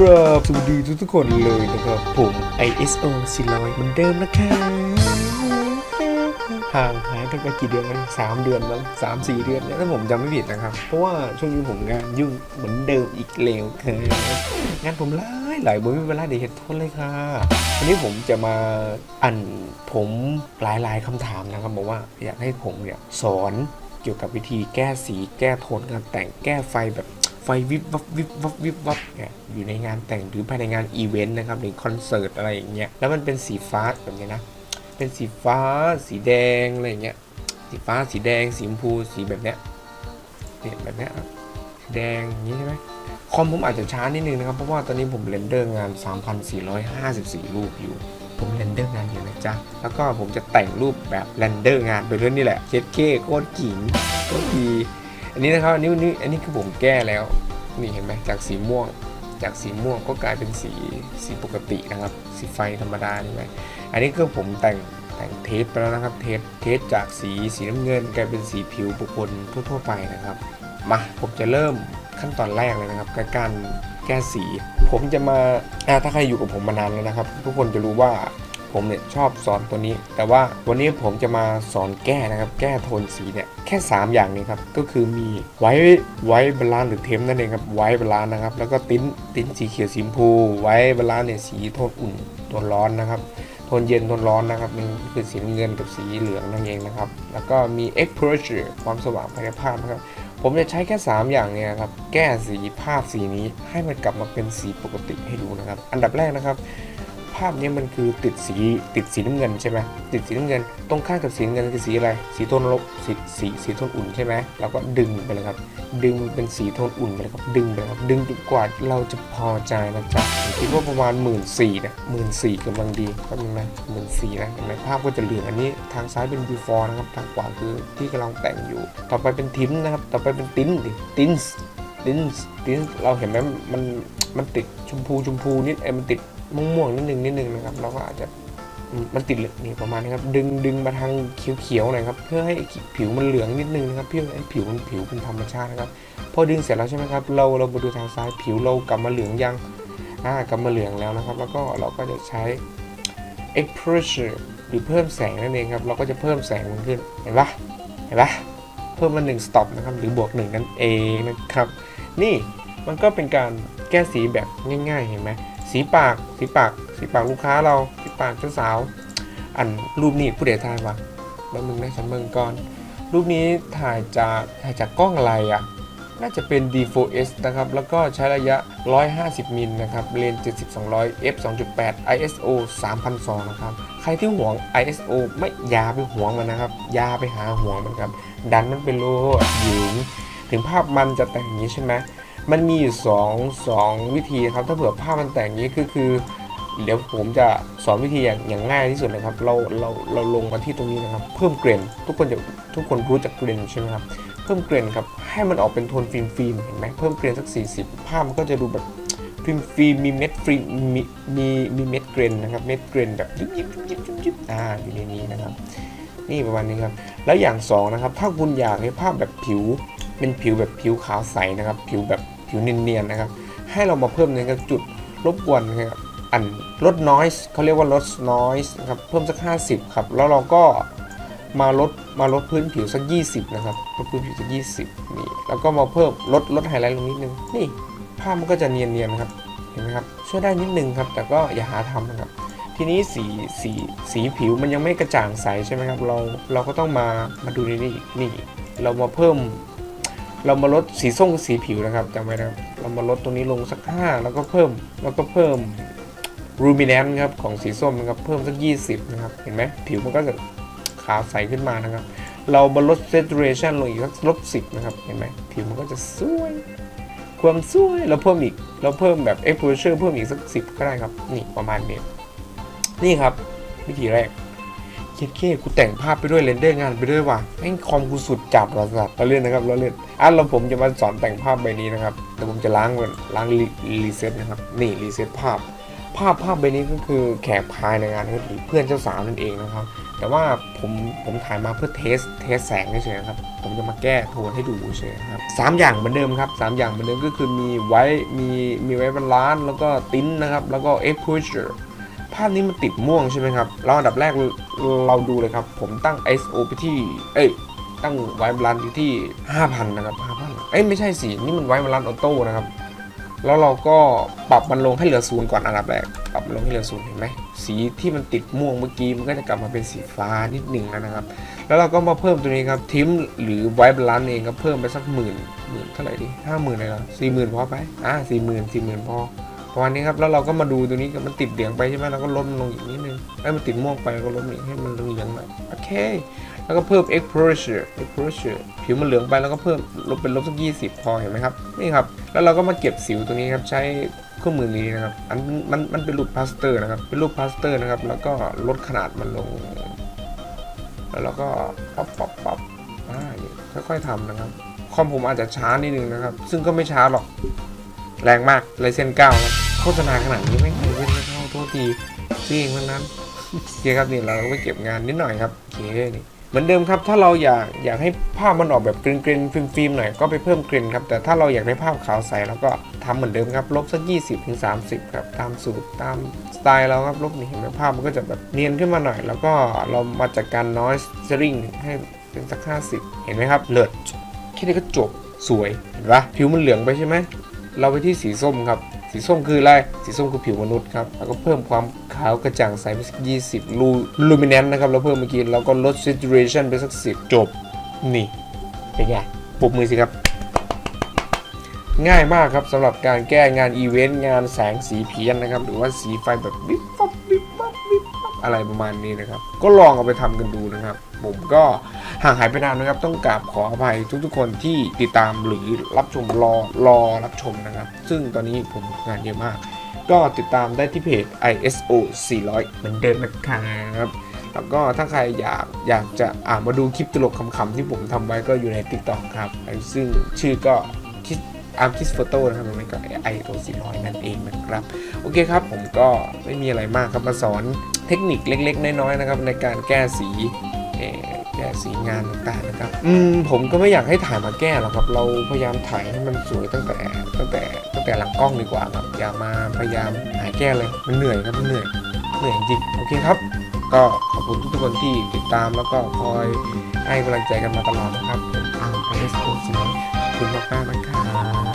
ครับสวัสดีทุกทุกๆคนเลยนะครับ ผม ISO 400เหมือนเดิมนะครับห่างหายกันไปกี่เดือนแล้วสามเดือนมั้งสามสี่เดือนเนี่ยถ้าผมจำไม่ผิดนะครับ เพราะว่าช่วงนี้ผมงานยุ่งเหมือนเดิมอีกแล้วครับงานผมหลายหลายบ่มีเวลาเดี๋ยวเหตุผลเลยค่ะวันนี้ผมจะมาอ่านผมหลายๆคำถามนะครับบอกว่าอยากให้ผมเนี่ยสอนเกี่ยวกับวิธีแก้สีแก้โทนการแต่งแก้ไฟแบบ ไฟวิบวับวิบวับวิบวับเนี่ยอยู่ในงานแต่งหรือภายในงานอีเวนต์นะครับหรือคอนเสิร์ตอะไรอย่างเงี้ยแล้วมันเป็นสีฟ้าแบบนี้นะ เป็นสีฟ้า สีแดงอะไรอย่างเงี้ยสีฟ้าสีแดงสีชมพูสีแบบเนี้ยเนี่ยแบบเนี้ยสีแดงอย่างนี้ใช่ไหมคอมผมอาจจะช้านิดนึงนะครับ เพราะว่าตอนนี้ผมเรนเดอร์งาน 3,454 รูปอยู่ ผมเรนเดอร์งานอยู่นะจ๊ะ แล้วก็ผมจะแต่งรูปแบบเรนเดอร์งานไปเรื่อยนี่แหละเช็ดเก้โคตรขิงโคตรดี อันนี้นะครับอันนี้อันนี้อันนี้คือผมแก้แล้ว นี่เห็นไหมจากสีม่วง จากสีม่วงก็กลายเป็นสีสีปกตินะครับ สีไฟธรรมดาใช่ไหมอันนี้คือผมแต่งแต่งเทสไปแล้วนะครับเทสเทสจากสีสีน้ำเงิน กลายเป็นสีผิวบุคคลทั่วๆไปนะครับมาผมจะเริ่มขั้นตอนแรกเลยนะครับกับการแก้สี ผมจะมาอ่าถ้าใครอยู่กับผมมานานแล้วนะครับ ทุกคนจะรู้ว่าผมเนี่ยชอบสอนตัวนี้ แต่ว่าวันนี้ผมจะมาสอนแก้นะครับ แก้โทนสีเนี่ย แค่ 3 อย่างนี้ครับ ก็คือมีไว้ไว้บาลานซ์หรือเทมนั่นเองครับไว้บาลานซ์นะครับ แล้วก็ติ้นติ้นสีเขียวสีชมพู ไว้บาลานซ์เนี่ยสีโทนอุ่นโทนร้อนนะครับโทนเย็นโทนร้อนนะครับมันคือสีเงินกับสีเหลืองนั่นเองนะครับ แล้วก็มี exposure ความสว่างภายในภาพนะครับผมจะใช้แค่ 3 อย่างเนี่ยครับ แก้สีภาพสีนี้ให้มันกลับมาเป็นสีปกติให้ดูนะครับ อันดับแรกนะครับ ภาพนี้มันคือติดสีติดสีน้ำเงินใช่ไหมติดสีน้ำเงิน ตรงข้ามกับสีน้ำเงินคือสีอะไร สีโทนลบสีสีสีโทนอุ่นใช่ไหมเราก็ดึงไปเลยครับ ดึงเป็นสีโทนอุ่นไปเลยครับ ดึงไปเลยครับ ดึงจนกว่าเราจะพอใจนะจ๊ะผมคิดว่าประมาณหมื่นสี่นะหมื่นสี่กำลังดีก็มีไหมหมื่นสี่นะเห็นไหมภาพก็จะเหลืองอันนี้ทางซ้ายเป็น before นะครับ ทางขวาคือที่กำลังแต่งอยู่ ต่อไปเป็นทิมนะครับ ต่อไปเป็นติ้นดิติ้นติ้นติ้นเราเห็นไหมมันมันติดชมพูชมพูนิดไอ้มันติด ม่วงๆนิดนึงนิดนึงนะครับเราก็อาจจะมมันติดเหลืองนี่ประมาณนี้ครับดึงดึงมาทางเขียวๆหน่อยครับเพื่อให้ผิวมันเหลืองนิดนึงนะครับเพื่อให้ผิวมันผิวเป็นธรรมชาตินะครับพอดึงเสร็จแล้วใช่ไหมครับเราเรามาดูทางซ้ายผิวเรากลับมาเหลืองยังอ่ากลับมาเหลืองแล้วนะครับ แล้วก็เราก็จะใช้ exposure หรือเพิ่มแสงนั่นเองครับเราก็จะเพิ่มแสงมันขึ้นเห็นปะเห็นปะเพิ่มมาหนึ่งสต็อปนะครับหรือบวกหนึ่งนั่นเองนะครับ นี่มันก็เป็นการแก้สีแบบง่ายๆเห็นไหม สีปากสีปากสีปากลูกค้าเราสีปากเจ้าสาว อันรูปนี้ผู้เดทายวะบางมึงนะฉันเมืองก่อน รูปนี้ถ่ายจากถ่ายจากกล้องอะไรอะน่าจะเป็น D4S นะครับ แล้วก็ใช้ระยะ 150 มิลนะครับ เลนส์70-200 f 2.8 ISO 3002 นะครับ ใครที่หวง ISO ไม่ยาไปหวงมันนะครับ ยาไปหาหวงมันครับ ดันมันเป็นโลหญิง ถึงภาพมันจะแต่งอย่างนี้ใช่ไหม มันมีอยู่สองสองวิธีครับถ้าเผื่อภาพมันแต่งอย่างนี้คือคือ เดี๋ยวผมจะสอนวิธีอย่างอย่างง่ายที่สุดเลยครับเราเราเราลงมาที่ตรงนี้นะครับ เพิ่มเกรนทุกคนจะทุกคนรู้จักเกรนใช่ไหมครับเพิ่มเกรนครับให้มันออกเป็นโทนฟิล์มฟิล์มเห็นไหมเพิ่มเกรนสัก 40 ภาพมันก็จะดูแบบฟิล์มฟิล์มมีเม็ดฟิล์มมีมีมีเม็ดเกรนนะครับเม็ดเกรนแบบยิบยิบยิบยิบยิบอ่าอยู่ในนี้นะครับ นี่ประมาณนี้ครับ แล้วอย่างสองนะครับถ้าคุณอยากให้ภาพแบบผิวเป็นผิวแบบผิวขาวใสนะครับ ผิวแบบ ผิวเนียนๆนะครับ ให้เรามาเพิ่มในกระจุดรบกวนนะครับอันลด noise เขาเรียกว่าลด noise นะครับเพิ่มสัก 50 ครับ แล้วเราก็มาลดมาลดพื้นผิวสัก 20 นะครับลดพื้นผิวสัก 20 นี่ แล้วก็มาเพิ่มลดลดไฮไลท์ลงนิดนึง นี่ภาพมันก็จะเนียนๆนะครับ เห็นไหมครับ ช่วยได้นิดนึงครับ แต่ก็อย่าหาทำนะครับ ทีนี้สีสีสีผิวมันยังไม่กระจ่างใสใช่ไหมครับ เราเราก็ต้องมามาดูในนี่นี่ เรามาเพิ่ม เรามาลดสีส้มสีผิวนะครับจำไว้นะครับเรามาลดตรงนี้ลงสัก 5 แล้วก็เพิ่มแล้วก็เพิ่มรูมิ n น n ครับของสีส้มนะครับเพิ่มสัก 20 นะครับ เห็นไหมผิวมันก็จะขาวใสขึ้นมานะครับ เรามาลด saturation ลงอีกสักลบ10นะครับ เห็นไหมผิวมันก็จะสวย ความสวยเราเพิ่มอีก เราเพิ่มแบบ exposure เพิ่มอีกสัก10ก็ได้ครับ นี่ประมาณนี้ นี่ครับ วิธีแรก เคเคกูแต่งภาพไปด้วยเรนเดอร์งานไปด้วยว่ะแม่งคอมกูสุดจับว่ะสัตว์เราเล่นนะครับเราเล่นอะเราผมจะมาสอนแต่งภาพใบนี้นะครับเดี๋ยวผมจะล้างก่อนล้างรีเซ็ตนะครับนี่รีเซ็ตภาพ ภาพภาพใบนี้ก็คือแขกพายในงานนะครับหรือเพื่อนเจ้าสาวนั่นเองนะครับ แต่ว่าผมผมถ่ายมาเพื่อเทสเทสแสงเฉยๆครับผมจะมาแก้โทนให้ดูเฉยๆครับสามอย่างเหมือนเดิมครับสามอย่างเหมือนเดิมก็คือมีไว้มีมีไว้บาลานซ์แล้วก็ติ้นนะครับแล้วก็ exposure ภาพนี้มันติดม่วงใช่ไหมครับ เราอันดับแรกเราดูเลยครับ ผมตั้ง ISO ไปที่ เอ้ย ตั้งไวบาลานที่ 5,000 นะครับ5,000เอ้ย ไม่ใช่สิ นี่มันไวบาลานออโต้นะครับ แล้วเราก็ปรับมันลงให้เหลือศูนย์ก่อนอันดับแรก ปรับมันลงให้เหลือศูนย์เห็นไหม สีที่มันติดม่วงเมื่อกี้ มันก็จะกลับมาเป็นสีฟ้านิดหนึ่งแล้วนะครับ แล้วเราก็มาเพิ่มตัวนี้ครับ ทิมหรือไวบลันเองครับ เพิ่มไปสักหมื่นหมื่นเท่าไหร่ดีห้าหมื่นเลยเหรอสี่หมื่นพอไป อ่าสี่หมื่นสี่หมื่นพอ ประมาณนี้ครับแล้วเราก็มาดูตัวนี้มันติดเหลืองไปใช่ไหมเราก็ลดมันลงอีกนิดนึงให้มันติดม่วงไปเราก็ลดอีกให้มันเหลืองหน่อยโอเค แล้วก็เพิ่ม exposure exposure ผิวมันเหลืองไปแล้วก็เพิ่มลบเป็นลบสักยี่สิบพอเห็นไหมครับนี่ครับแล้วเราก็มาเก็บสิวตัวนี้ครับใช้เครื่องมือนี้นะครับอันมันมันเป็นรูปพลาสเตอร์นะครับเป็นรูปพลาสเตอร์นะครับแล้วก็ลดขนาดมันลง แล้วเราก็ปั๊บปั๊บปั๊บอ่านี่ค่อยๆทำนะครับคอมผมอาจจะช้านิดนึงนะครับ ซึ่งก็ไม่ช้าหรอก แรงมากไรเซนเก้าครับ โฆษณาขนาดนี้ไม่เคยเล่นไม่เข้าโทษทีซีเองทั้งนั้นโอเคครับนี่เราก็ไปเก็บงานนิดหน่อยครับโอเคนี่เหมือนเดิมครับถ้าเราอยากอยากให้ภาพมันออกแบบเกรนเกรนฟิล์มฟิล์มๆหน่อยก็ไปเพิ่มเกรนครับแต่ถ้าเราอยากได้ภาพขาวใสเราก็ทำเหมือนเดิมครับลบสัก 20ถึง30ครับตามสูตรตามสไตล์เราครับลบนี่เห็นไหมภาพมันก็จะแบบเนียนขึ้นมาหน่อย แล้วก็เรามาจัดการ noise sharing ให้เป็นสัก 50 เห็นไหมครับเลิศแค่นี้ก็จบสวยเห็นปะผิวมันเหลืองไปใช่ไหมเราไปที่สีส้มครับ สีส้มคืออะไร สีส้มคือผิวมนุษย์ครับ แล้วก็เพิ่มความขาวกระจ่างใสไปสักยี่สิบลูลูมิเนนนะครับ เราเพิ่มเมื่อกี้ แล้วก็ลดซิตูเรชันไปสักสิบจบ นี่ เป็นไงปรบมือสิครับ ง่ายมากครับสำหรับการแก้งานอีเวนต์ งานแสงสีเพี้ยนนะครับ หรือว่าสีไฟแบบวิบวับวิบวับวิบวับ อะไรประมาณนี้นะครับ ก็ลองเอาไปทำกันดูนะครับ ผมก็ห่างหายไปนานนะครับ ต้องกราบขออภัยทุกๆคนที่ติดตามหรือรับชมรอรอรับชมนะครับ ซึ่งตอนนี้ผมงานเยอะมาก ก็ติดตามได้ที่เพจ ISO 400 เหมือนเดิมนะครับแล้วก็ถ้าใครอยากอยากจะอ่ามาดูคลิปตลกขำๆที่ผมทำไว้ก็อยู่ใน TikTok ครับซึ่งชื่อก็ อาร์คิสโฟโต้นะครับมันก็ไอโอ400นั่นเองนะครับ โอเคครับผมก็ไม่มีอะไรมากครับมาสอนเทคนิคเล็ก ๆ น้อยๆนะครับในการแก้สีแก้สีงานต่างๆนะครับ อืมผมก็ไม่อยากให้ถ่ายมาแก้หรอกครับ เราพยายามถ่ายให้มันสวยตั้งแต่ตั้งแต่ตั้งแต่หลังกล้องดีกว่าครับอย่ามาพยายามหาแก้เลยมันเหนื่อยครับมันเหนื่อยเหนื่อยจริงโอเคครับ ก็ขอบคุณทุกคนที่ติดตามแล้วก็คอยให้กำลังใจกันมาตลอดนะครับผมทาง i s o 400ขอบ คุณมากๆนะครับ